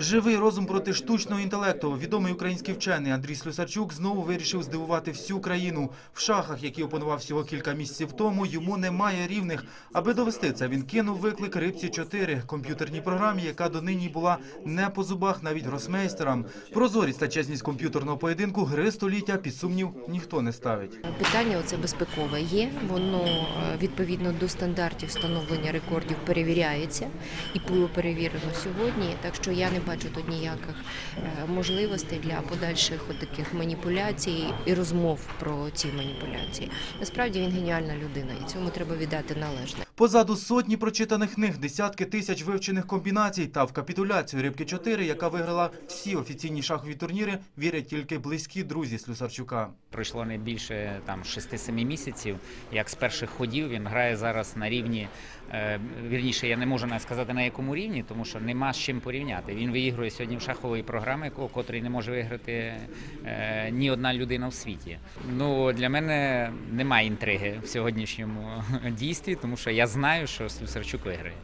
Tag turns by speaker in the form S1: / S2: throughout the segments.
S1: Живий розум проти штучного інтелекту. Відомий український вчений Андрій Слюсарчук знову вирішив здивувати всю країну. В шахах, які опанував всього кілька місяців тому, йому немає рівних. Аби довести це, він кинув виклик рибці 4 комп'ютерній програмі, яка донині була не по зубах навіть гросмейстерам. Прозорість та чесність комп'ютерного поєдинку гри століття під сумнів ніхто не ставить.
S2: Питання оце безпекове є. Воно е, відповідно до стандартів встановлення рекордів перевіряється і було перевірено сьогодні. Так що я не бачу тут ніяких е, можливостей для подальших таких маніпуляцій і розмов про ці маніпуляції. Насправді він геніальна людина, і цьому треба віддати належне.
S1: Позаду сотні прочитаних книг, десятки тисяч вивчених комбінацій та в капітуляцію рибки 4 яка виграла всі офіційні шахові турніри, вірять тільки близькі друзі Слюсарчука.
S3: Пройшло не більше там 6-7 місяців. Як з перших ходів він грає зараз на рівні. Е, вірніше, я не можу навіть сказати на якому рівні, тому що нема з чим порівняти. Він виігрує сьогодні в програми, ко- котрий не може виграти е, ні одна людина в світі. Ну для мене немає інтриги в сьогоднішньому дійстві, тому що я знаю, що Слюсарчук виграє.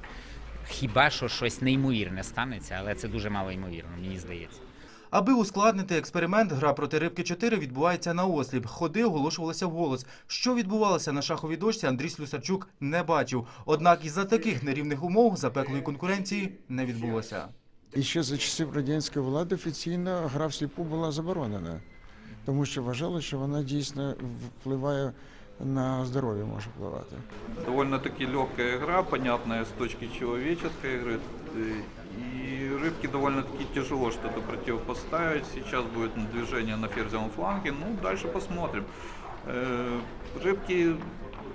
S3: Хіба що щось неймовірне станеться, але це дуже мало ймовірно, мені здається.
S1: Аби ускладнити експеримент, гра проти рибки 4 відбувається на осліп. Ходи оголошувалися вголос. Що відбувалося на шаховій дошці, Андрій Слюсарчук не бачив. Однак із-за таких нерівних умов запеклої конкуренції не відбулося.
S4: І ще за часів радянської влади офіційно гра всліпу була заборонена, тому що вважали, що вона дійсно впливає на здоров'я, може впливати.
S5: Довольно-таки легкая игра, понятная с точки человеческой игры. Э, И рыбке довольно-таки тяжело что-то противопоставить. Сейчас будет движение на ферзевом фланге. Ну, дальше посмотрим. Э, Рыбки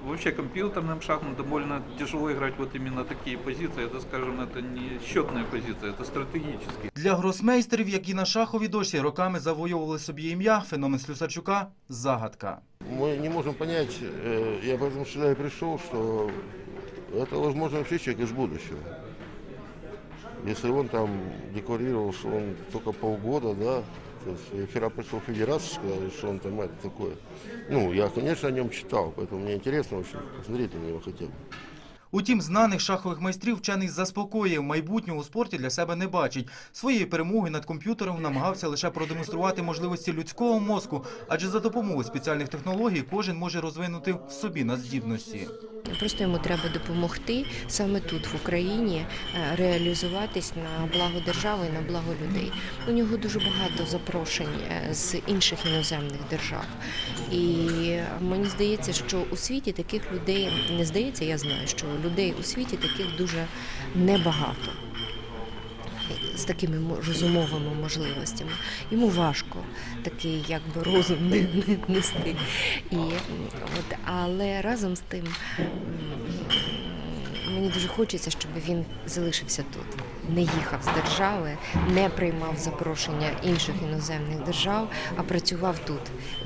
S5: вообще компьютерным шахом довольно тяжело играть вот именно такие позиции. Это, скажем, это не счетная позиция, это стратегические.
S1: Для гросмейстерів, які на шаховій дошці роками завойовували собі ім'я, феномен Слюсарчука – загадка.
S6: Мы не можем понять, э, я поэтому сюда и пришел, что это, возможно, вообще человек из будущего. Если он там декларировал, что он только полгода, да, то есть я вчера пришел в федерацию, сказали, что он там это такое. Ну, я, конечно, о нем читал, поэтому мне интересно очень посмотреть на него хотя бы.
S1: Утім, знаних шахових майстрів вчений заспокоює, майбутнього у спорті для себе не бачить. Своєї перемоги над комп'ютером намагався лише продемонструвати можливості людського мозку, адже за допомогою спеціальних технологій кожен може розвинути в собі надздібності.
S2: Просто йому треба допомогти саме тут, в Україні, е, реалізуватись на благо держави і на благо людей. У нього дуже багато запрошень е, з інших іноземних держав. І мені здається, що у світі таких людей не здається, я знаю, що людей у світі таких дуже небагато. З такими розумовими можливостями йому важко такий якби розум не- не- нести. І от, але разом з тим мені дуже хочеться, щоб він залишився тут, не їхав з держави, не приймав запрошення інших іноземних держав, а працював тут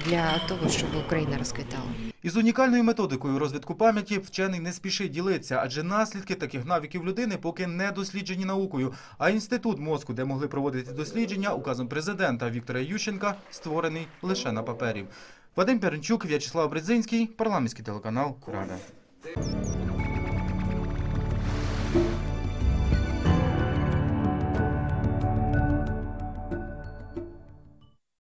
S2: для того, щоб Україна розквітала.
S1: Із унікальною методикою розвитку пам'яті вчений не спішить ділитися, адже наслідки таких навиків людини поки не досліджені наукою. А інститут мозку, де могли проводити дослідження, указом президента Віктора Ющенка, створений лише на папері. Вадим Перенчук, В'ячеслав Брезинський, парламентський телеканал Рада.